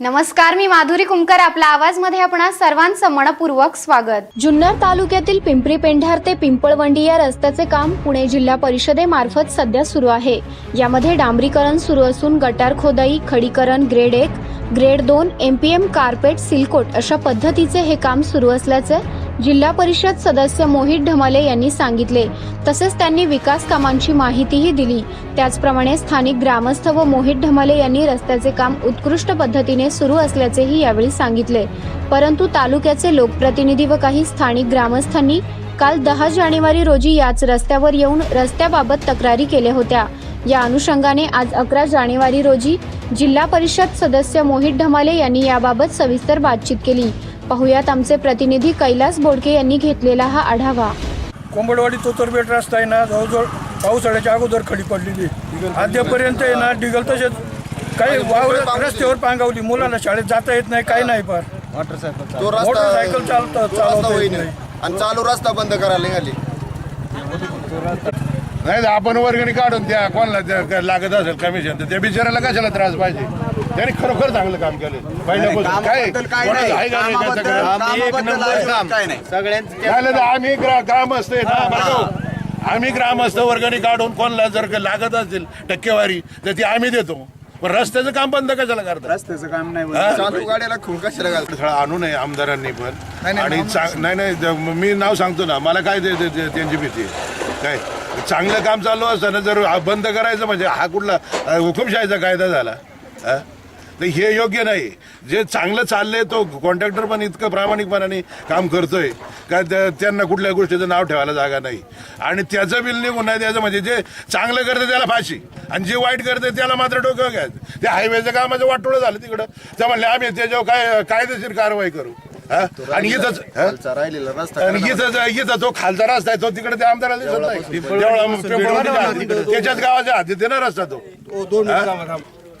नमस्कार मी माधुरी कुमकर. आपल्या आवाजमध्ये आपणा सर्वांचं मनपूर्वक स्वागत. जुन्नर तालुक्यातील पिंपरी पेंढार ते पिंपळवंडी या रस्त्याचे काम पुणे जिल्हा परिषदेमार्फत सध्या सुरू आहे. यामध्ये डांबरीकरण सुरू असून गटार खोदाई खडीकरण ग्रेड एक ग्रेड दोन M P M carpet seal coat अशा पद्धतीचे हे काम सुरू असल्याचे जिल्हा परिषद सदस्य मोहित ढमाले यांनी सांगितले. तसेच त्यांनी विकास कामांची माहितीही दिली. त्याचप्रमाणे स्थानिक ग्रामस्थ व मोहित ढमाले यांनी रस्त्याचे काम उत्कृष्ट पद्धतीने सुरू असल्याचेही यावेळी सांगितले. परंतु तालुक्याचे लोकप्रतिनिधी व काही स्थानिक ग्रामस्थांनी काल दहा जानेवारी रोजी याच रस्त्यावर येऊन रस्त्याबाबत तक्रारी केल्या होत्या. या अनुषंगाने आज अकरा जानेवारी रोजी जिल्हा परिषद सदस्य मोहित ढमाले यांनी याबाबत सविस्तर बातचीत केली. पाहुयात आमचे प्रतिनिधी कैलास बोडके यांनी घेतलेला हा आढावा. कोंबडवाडी चोतरबेट रस्ता आहे ना जवळजवळ पावसाळ्याच्या अगोदर खडी पडलेली. अद्यापर्यंत आहे ना डिगल तसेच काही वावर रस्त्यावर पांगावली. मुलांना शाळेत जाता येत नाही काही नाही फार. तो रस्ता मोटरसायकल चालतं तो रस्ता चालवता येत होईना नाही. आणि चालू रस्ता बंद करायला निघाली. नाही तर आपण वर्गणी काढून त्या कोणाला लागत असेल कमिशन तर त्या बिचाराला कशाला त्रास पाहिजे? त्यांनी खरोखर चांगलं काम केलं. पहिल्यापासून काय? कोणाचं आहे का नाही का सगळं? काय नाही. झालं तर आम्ही ग्रा- ग्रामस्थ आहे ना हो? आम्ही ग्रामस्थ वर्गणी काढून कोणाला जर का लागत असेल टक्केवारी तर ती आम्ही देतो. पण रस्त्याचं काम बंद कशाला करतात? रस्त्याचं काम नाही हा? चालू गाड्याला खून कशाला घालतो थोडा आणू नये आमदारांनी पण. आणि चांग- नाही नाही द- मी नाव सांगतो ना मला काय ते- ते- ते- त्यांची भीती आहे. काय? चांगलं काम चालू असताना जर बंद करायचं म्हणजे हा कुठला हुकुमशाहीचा कायदा झाला तर हे योग्य नाही. जे चांगलं चाललंय तो कॉन्ट्रॅक्टर पण इतकं प्रामाणिकपणाने काम करतोय. का त्या- त्यांना कुठल्या गोष्टीचं नाव ठेवायला जागा नाही. आणि त्याचं बिल निघून नाही द्यायचं म्हणजे जे चांगलं करतं त्याला फाशी. आणि जे वाईट करतं त्याला मात्र डोकं घ्यायचं त्या हायवेचं कामाचं वाटोळं झालं तिकडं. त्या म्हणले आम्ही त्याच्यावर काय कायदेशीर कारवाई करू. आणि हा? रस्ता आणि इथं इथं तो खालचा रस्ता आहे तो तिकडे त्या आमदाराला दिसत नाही. त्याच्याच गावाच्या आधी ते. ना रस्ता तो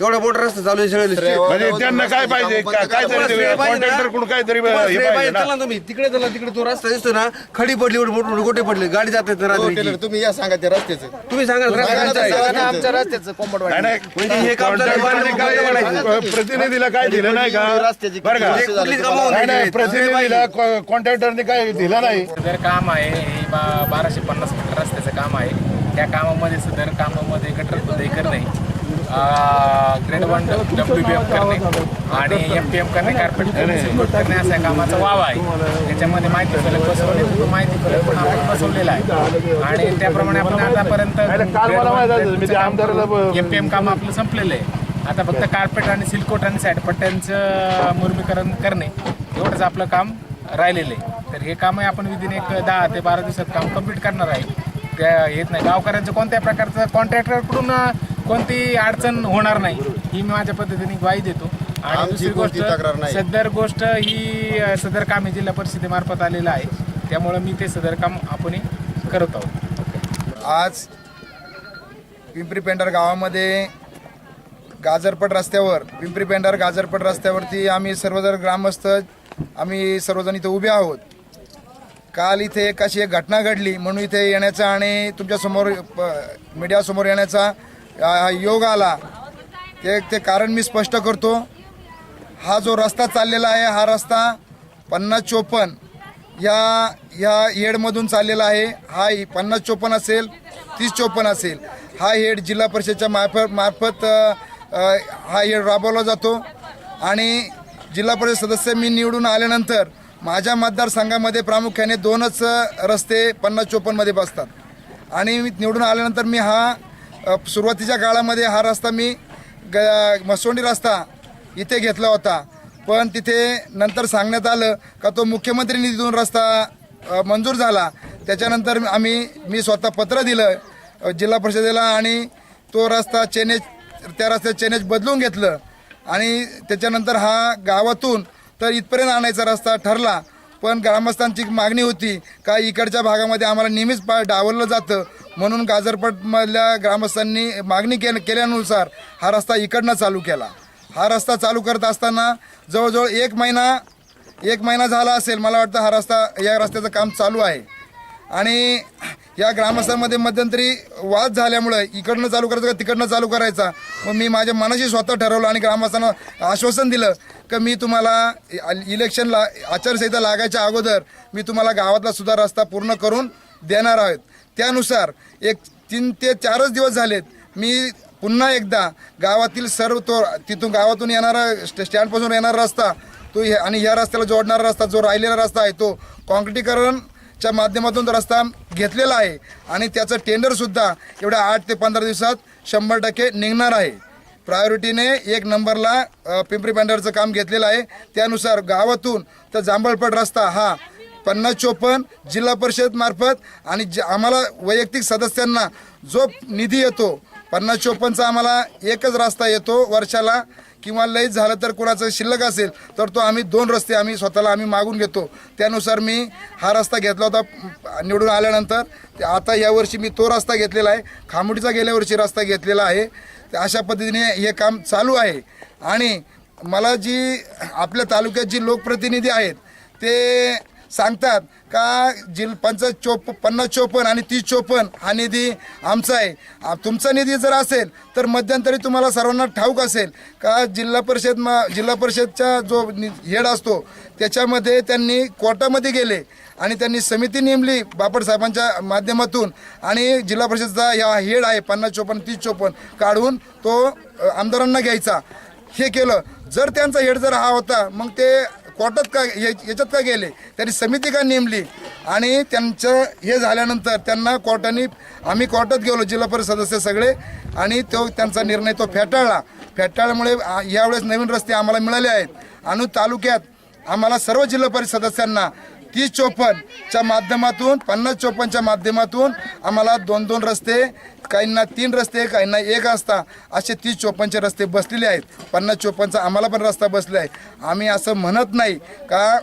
एवढा मोठा रस्ता चालू आहे सगळे म्हणजे त्यांना काय पाहिजे? का- काहीतरी कॉन्ट्रॅक्टरकडून काहीतरी हे पाहिजे. ना. चला ना तुम्ही. तिकडे चला तिकडे तो रस्ता दिसतो ना. खडी पडली एवढे मोठे मोठे गोटे पडले. गाडी जात रात्री. टेलर, तुम्ही या सांगा त्या रस्त्याचं. तुम्ही सांगा रस्ता कोणता आहे? आमच्या रस्त्याचं नाही, नाही. म्हणजे हे काम चालू आहे, कॉन्ट्रॅक्टरने बांधकाम काय करायचं. प्रतिनिधीला काय दिलं नाही का? रस्त्याची बरं का? कुठलीच कामं होऊन नाही नाही. नाही. प्रतिनिधीला कॉन्ट्रॅक्टरने काय दिलं नाही? सदर काम आहे हे बा बाराशे पन्नास मीटर रस्त्याचं काम आहे. त्या कामामध्ये सदर कामामध्ये गटर खोदाई करणे grade one W B F करणे आणि एम पी एम करणे कार्पेट करणे असा कामाचा वाव आहे. त्याच्यामध्ये माहिती फलक बसवणे तो माहिती फलक पण आपण बसवलेला आहे. आणि त्याप्रमाणे आपण आतापर्यंत एम पी एम काम आपलं संपलेलं आहे. आता फक्त कार्पेट आणि सिलकोट आणि साईडपट्ट्यांचं मुर्मीकरण करणे एवढंच आपलं काम राहिलेलं आहे. तर हे कामही आपण विदिन एक दहा ते बारा दिवसात काम कंप्लीट करणार आहे. त्या येत नाही. गावकऱ्यांचं कोणत्या प्रकारचं कॉन्ट्रॅक्टरकडून कोणती अडचण होणार नाही. ही मी माझ्या पद्धतीने ग्वाही देतो. आणि दुसरी गोष्ट. सदर गोष्ट ही सदर काम हे जिल्हा परिषदेमार्फत आलेलं आहे. त्यामुळं मी ते सदर काम आपण करत आहोत. आज पिंपरी पेंढार गावामध्ये गाजरपट रस्त्यावर पिंपरी पेंढार गाजरपट रस्त्यावरती आम्ही सर्वजण ग्रामस्थ आम्ही सर्वजण इथे उभे आहोत. काल इथे एक अशी एक घटना घडली. म्हणून इथे येण्याचा आणि तुमच्यासमोर मीडियासमोर येण्याचा योग आला. ते ते कारण मी स्पष्ट करतो. हा जो रस्ता चाललेला आहे हा रस्ता पन्नास चोपन्न या या हेडमधून चाललेला आहे. हा पन्नास चोपन्न असेल तीस चोपन्न असेल. हा हेड जिल्हा परिषदच्या मार्फत मार्फत हा हेड राबवला जातो. आणि जिल्हा परिषद सदस्य मी निवडून आल्यानंतर माझ्या मतदारसंघामध्ये प्रामुख्याने दोनच रस्ते पन्नास चोपन्नमध्ये बसतात. आणि मी निवडून आल्यानंतर मी हा सुरुवातीच्या काळामध्ये हा रस्ता मी ग मसोंडी रस्ता इथे घेतला होता. पण तिथे नंतर सांगण्यात आलं का तो मुख्यमंत्री निधीतून रस्ता मंजूर झाला. त्याच्यानंतर आम्ही मी स्वतः पत्र दिलं जिल्हा परिषदेला आणि तो रस्ता चेनेज त्या रस्त्यात चेनेज बदलून घेतलं. आणि त्याच्यानंतर हा गावातून तर इथपर्यंत आणायचा रस्ता ठरला. पण ग्रामस्थांची मागणी होती का इकडच्या भागामध्ये आम्हाला नेहमीच पा डावललं जातं. म्हणून गाजरपटमधल्या ग्रामस्थांनी मागणी केल केल्यानुसार हा रस्ता इकडनं चालू केला. हा रस्ता चालू करत असताना जवळजवळ एक महिना एक महिना झाला असेल मला वाटतं हा रस्ता या रस्त्याचं काम चालू आहे. आणि या ग्रामस्थांमध्ये मध्यंतरी वाद झाल्यामुळे इकडनं चालू करायचं का तिकडनं चालू करायचा मग मी माझ्या मनाशी स्वतः ठरवलं आणि ग्रामस्थांना आश्वासन दिलं की मी तुम्हाला इलेक्शनला आचारसंहिता लागायच्या अगोदर मी तुम्हाला गावातला सुद्धा रस्ता पूर्ण करून देणार आहेत. त्यानुसार एक तीन ते चारच दिवस झालेत. मी पुन्हा एकदा गावातील सर्व तो तिथून गावातून येणारा स्टँडपासून येणारा रस्ता तो हे- आणि ह्या रस्त्याला जोडणारा रस्ता जो राहिलेला रस्ता आहे तो काँक्रिटीकरणच्या माध्यमातून तो रस्ता घेतलेला आहे. आणि त्याचं टेंडरसुद्धा एवढ्या आठ ते पंधरा दिवसात शंभर टक्के निघणार आहे. प्रायोरिटीने एक नंबरला पिंपरी पॅन्डरचं काम घेतलेलं आहे. त्यानुसार गावातून तर जांभळपट रस्ता हा पन्नास चोपन्न जिल्हा परिषद मार्फत आणि ज आम्हाला वैयक्तिक सदस्यांना जो निधी येतो पन्नास चोपन्नचा आम्हाला एकच रस्ता येतो वर्षाला. किंवा लईच झालं तर कोणाचं शिल्लक असेल तर तो आम्ही दोन रस्ते आम्ही स्वतःला आम्ही मागून घेतो. त्यानुसार मी हा रस्ता घेतला होता निवडून आल्यानंतर. ते आता यावर्षी मी तो रस्ता घेतलेला आहे. खामुडीचा गेल्या वर्षी रस्ता घेतलेला आहे. अशा पद्धतीने हे काम चालू आहे. आणि मला जी आपल्या तालुक्यात जी लोकप्रतिनिधी आहेत ते सांगतात का जिल पंच चोप पन्नास चोपन्न आणि तीस चोपन्न हा निधी आमचा आहे. तुमचा निधी जर असेल तर मध्यंतरी तुम्हाला सर्वांना ठाऊक असेल का जिल्हा परिषद मा जिल्हा परिषदचा जो नि- हेड असतो त्याच्यामध्ये त्यांनी कोर्टामध्ये गेले आणि त्यांनी समिती नेमली बापटसाहेबांच्या माध्यमातून आणि जिल्हा परिषदचा या हेड आहे पन्नास चोपन्न तीस चोपन्न काढून तो आमदारांना घ्यायचा. हे केलं. जर त्यांचा हेड जर हा होता मग ते कोर्टात का या- याच्यात का गेले? त्यांनी समिती का नेमली? आणि त्यांचं हे झाल्यानंतर त्यांना कोर्टाने आम्ही कोर्टात गेलो जिल्हा परिषद सदस्य सगळे आणि तो त्यांचा निर्णय तो फेटाळला. फेटाळल्यामुळे यावेळेस नवीन रस्ते आम्हाला मिळाले आहेत. आणि तालुक्यात आम्हाला सर्व जिल्हा परिषद सदस्यांना तीस चोपन्नच्या माध्यमातून पन्नास चोपन्नच्या माध्यमातून आम्हाला दोन दोन रस्ते काहींना तीन रस्ते काहींना एक असता असे तीस चोपन्नचे रस्ते बसलेले आहेत. पन्नास चोपन्नचा आम्हाला पण रस्ता बसला आहे. आम्ही असं म्हणत नाही का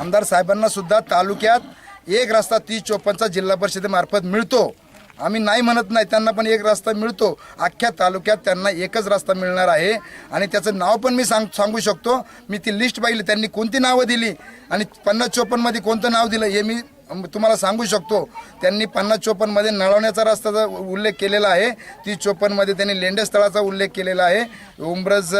आमदार साहेबांनासुद्धा तालुक्यात एक रस्ता तीस चोपन्नचा जिल्हा परिषदेमार्फत मिळतो. आम्ही नाही म्हणत नाही त्यांना पण एक रस्ता मिळतो. अख्ख्या तालुक्यात त्यांना एकच रस्ता मिळणार आहे. आणि त्याचं नाव पण मी सांग सांगू शकतो. मी ती लिस्ट पाहिली त्यांनी कोणती नावं दिली? आणि पन्नास चोपन्नमध्ये कोणतं नाव दिलं हे मी तुम्हाला सांगू शकतो त्यांनी पन्नास चोपन्नमध्ये नळवण्याचा रस्त्याचा उल्लेख केलेला आहे तीस चोपन्नमध्ये त्यांनी लेंडे स्थळाचा उल्लेख केलेला आहे. उमरज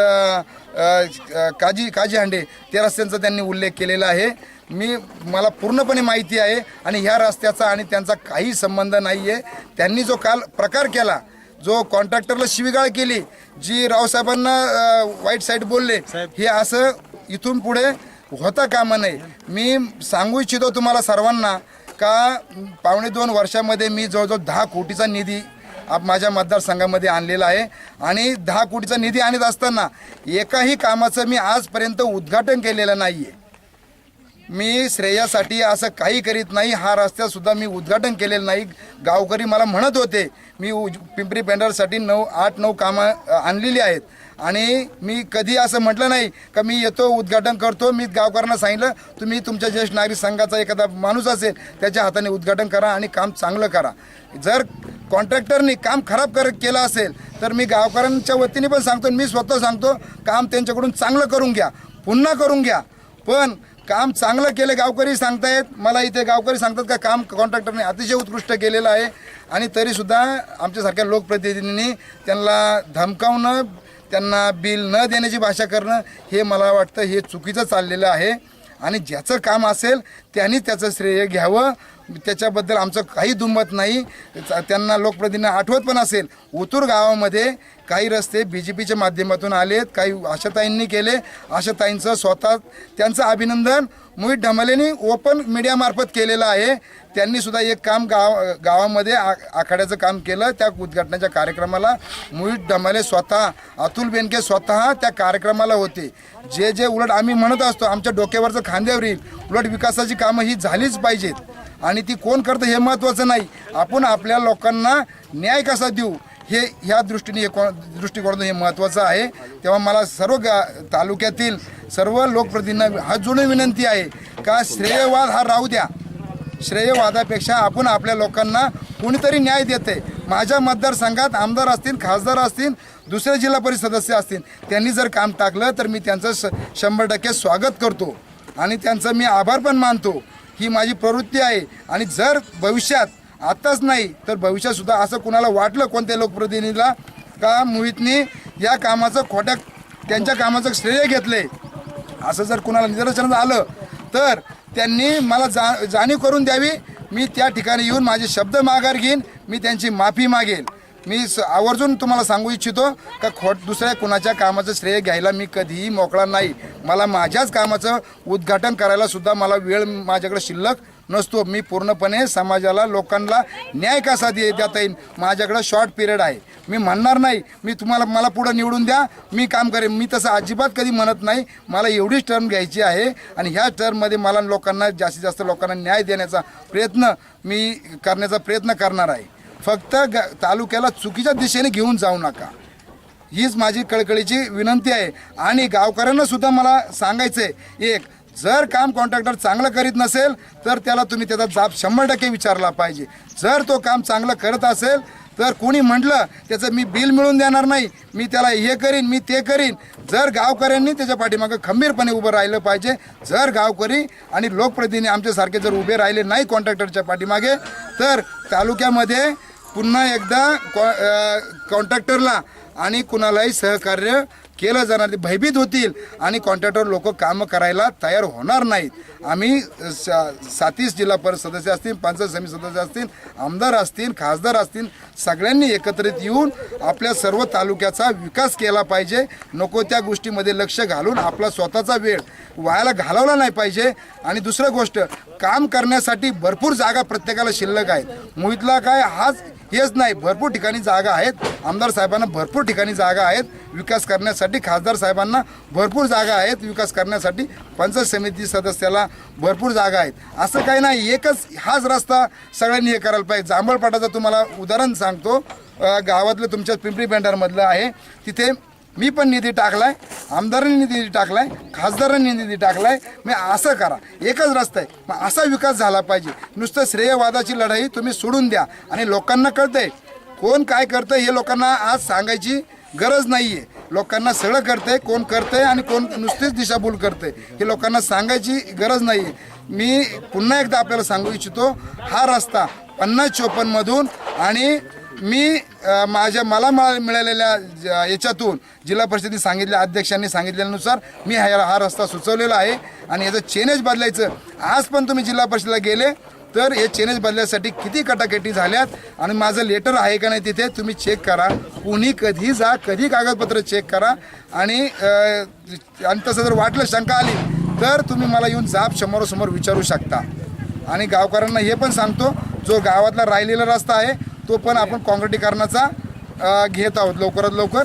काजी काजी हांडे त्या रस्त्यांचा त्यांनी उल्लेख केलेला आहे. मी मला पूर्णपणे माहिती आहे आणि ह्या रस्त्याचा आणि त्यांचा काही संबंध नाही आहे त्यांनी जो काल प्रकार केला जो कॉन्ट्रॅक्टरला शिवीगाळ केली जी रावसाहेबांना वाईट साईड बोलले हे असं इथून पुढे होता कामा नये मी सांगू इच्छितो तुम्हाला सर्वांना का पावणे दोन वर्षामध्ये मी जवळजवळ दहा कोटीचा निधी आप माझ्या मतदारसंघामध्ये आणलेला आहे आणि दहा कोटीचा निधी आणत असताना एकाही कामाचं मी आजपर्यंत उद्घाटन केलेलं नाही आहे मी श्रेयासाठी असं काही करीत नाही. हा रस्त्यासुद्धा मी उद्घाटन केलेलं नाही. गावकरी मला म्हणत होते मी उज- पिंपरी पेंडरसाठी नऊ आठ नऊ कामं आणलेली आहेत. आणि मी कधी असं म्हटलं नाही का मी येतो उद्घाटन करतो. मी गावकऱ्यांना सांगितलं तुम्ही तुमच्या ज्येष्ठ नागरिक संघाचा एखादा माणूस असेल त्याच्या हाताने उद्घाटन करा आणि काम चांगलं करा. जर कॉन्ट्रॅक्टरनी काम खराब कर केलं असेल तर मी गावकऱ्यांच्या वतीने पण सांगतो आणि मी स्वतः सांगतो काम त्यांच्याकडून चांगलं करून घ्या पुन्हा करून घ्या. पण काम चांगलं केलं गावकरी सांगतायत. मला इथे गावकरी सांगतात का काम कॉन्ट्रॅक्टरने अतिशय उत्कृष्ट केलेलं आहे. आणि तरीसुद्धा आमच्यासारख्या लोकप्रतिनिधींनी त्यांना धमकावणं त्यांना बिल न देण्याची भाषा करणं हे मला वाटतं हे चुकीचं चाललेलं आहे. आणि ज्याचं काम असेल त्यांनी त्याचं श्रेय घ्यावं. त्याच्याबद्दल आमचं काही दुमत नाही. त्यांना लोकप्रतिनिधी आठवत पण असेल उतूर गावामध्ये काही रस्ते बी जे पीच्या माध्यमातून आलेत काही आशाताईंनी केले. आशाताईंचं स्वतः त्यांचं अभिनंदन. मोहित ढमालेनी ओपन मीडियामार्फत केलेलं आहे. त्यांनी सुद्धा एक काम गाव गावामध्ये आ आखाड्याचं काम केलं. त्या उद्घाटनाच्या कार्यक्रमाला मोहित ढमाले स्वतः अतुल बेनके स्वतः त्या कार्यक्रमाला होते. जे जे उलट आम्ही म्हणत असतो आमच्या डोक्यावरचं खांद्यावर येईल. उलट विकासाची कामं ही झालीच पाहिजेत. आणि ती कोण करतं हे महत्त्वाचं नाही. आपण आपल्या लोकांना न्याय कसा देऊ हे ह्या दृष्टीने दृष्टिकोनातून हे महत्त्वाचं आहे. तेव्हा मला सर्व गा तालुक्यातील सर्व लोकप्रतिनिधींना हात जोडून विनंती आहे का श्रेयवाद हा राहू द्या. श्रेयवादापेक्षा आपण आपल्या लोकांना कोणीतरी न्याय देते माझ्या मतदारसंघात आमदार असतील खासदार असतील दुसरे जिल्हा परिषद सदस्य असतील त्यांनी जर काम टाकलं तर मी त्यांचं श शंभर टक्के स्वागत करतो. आणि त्यांचं मी आभार पण मानतो. ही माझी प्रवृत्ती आहे. आणि जर भविष्यात आत्ताच नाही तर भविष्यातसुद्धा असं कुणाला वाटलं कोणत्या लोकप्रतिनिधीला का मोहितनी या कामाचं खोट्या त्यांच्या कामाचं श्रेय घेतले असं जर कुणाला निदर्शनात आलं तर त्यांनी मला जा जाणीव करून द्यावी. मी त्या ठिकाणी येऊन माझे शब्द माघार घेईन. मी त्यांची माफी मागेल. मी स आवर्जून तुम्हाला सांगू इच्छितो का खोट दुसऱ्या कुणाच्या कामाचं श्रेय घ्यायला मी कधीही मोकळा नाही. मला माझ्याच कामाचं उद्घाटन करायला सुद्धा मला वेळ माझ्याकडे शिल्लक नसतो. मी पूर्णपणे समाजाला लोकांना न्याय कसा दे देता येईल माझ्याकडं शॉर्ट पिरियड आहे. मी म्हणणार नाही. मी तुम्हाला मला पुढं निवडून द्या. मी काम करेन. मी तसं अजिबात कधी म्हणत नाही. मला एवढीच टर्म घ्यायची आहे आणि ह्या टर्ममध्ये मला लोकांना जास्तीत जास्त लोकांना न्याय देण्याचा प्रयत्न मी करण्याचा प्रयत्न करणार आहे. फक्त ग तालुक्याला चुकीच्या दिशेने घेऊन जाऊ नका. हीच माझी कळकळीची विनंती आहे. आणि गावकऱ्यांना सुद्धा मला सांगायचं आहे एक जर काम कॉन्ट्रॅक्टर चांगलं करीत नसेल तर त्याला तुम्ही त्याचा जाब शंभर टक्के विचारला पाहिजे. जर तो काम चांगलं करत असेल तर कोणी म्हटलं त्याचं मी बिल मिळून देणार नाही मी त्याला हे करीन मी ते करीन. जर गावकऱ्यांनी त्याच्या पाठीमागं खंबीरपणे उभं राहिलं पाहिजे जर गावकरी आणि लोकप्रतिनिधी आमच्यासारखे जर उभे राहिले नाही कॉन्ट्रॅक्टरच्या पाठीमागे तर तालुक्यामध्ये पुन्हा एकदा कॉ कॉन्ट्रॅक्टरला आणि कुणालाही सहकार्य केलं जाणार भयभीत होतील आणि कॉन्ट्रॅक्टर लोक कामं करायला तयार होणार नाहीत. आम्ही सा- सातीस जिल्हा परिषद सदस्य असतील पंचायत समिती सदस्य असतील आमदार असतील खासदार असतील सगळ्यांनी एकत्रित येऊन आपल्या सर्व तालुक्याचा विकास केला पाहिजे. नको त्या गोष्टीमध्ये लक्ष घालून आपला स्वतःचा वेळ व्हायला घालवला नाही पाहिजे. आणि दुसरं गोष्ट काम करण्यासाठी भरपूर जागा प्रत्येकाला शिल्लक आहे मोहितला काय हाच हेच नाही भरपूर ठिकाणी जागा आहेत. आमदार साहेबांना भरपूर ठिकाणी जागा आहेत. विकास करण्यासाठी खासदार साहेबांना भरपूर जागा आहेत. विकास करण्यासाठी पंचायत समिती सदस्याला भरपूर जागा आहेत. असं काही नाही एकच हाच रस्ता सगळ्यांनी हे करायला पाहिजे. जांभळपाटाचं तुम्हाला उदाहरण सांगतो. गावातलं तुमच्या पिंपरी पेंढारमधलं आहे. तिथे मी पण निधी टाकलाय आमदारांनी निधी टाकलाय खासदारांनी निधी टाकलाय. मग असं करा. एकच रस्ता आहे. मग असा विकास झाला पाहिजे. नुसतं श्रेयवादाची लढाई तुम्ही सोडून द्या. आणि लोकांना कळतंय. कोण काय करतं हे लोकांना आज सांगायची गरज नाही आहे लोकांना सगळं करतंय कोण करतंय आणि कोण नुसतीच दिशाभूल करतंय. हे लोकांना सांगायची गरज नाही आहे मी पुन्हा एकदा आपल्याला सांगू इच्छितो हा रस्ता पन्नास चोपन्नमधून आणि मी माझ्या मला मिळालेल्या ज- याच्यातून जिल्हा परिषदेने सांगितल्या अध्यक्षांनी सांगितल्यानुसार मी हा हा रस्ता सुचवलेला आहे. आणि याचं चेनेज बदलायचं आज पण तुम्ही जिल्हा परिषदेला गेले तर हे चेनेज बदलण्यासाठी किती कटाकटी झाल्यात? आणि माझं लेटर आहे का नाही तिथे तुम्ही चेक करा. कुणी कधी जा कधी कागदपत्र चेक करा. आणि आणि तसं जर वाटलं शंका आली तर तुम्ही मला येऊन जाब समोरासमोर विचारू शकता. आणि गावकऱ्यांना हे पण सांगतो जो गावातला राहिलेला रस्ता आहे तो पण आपण काँक्रिटीकरणाचा घेत आहोत लवकरात लवकर.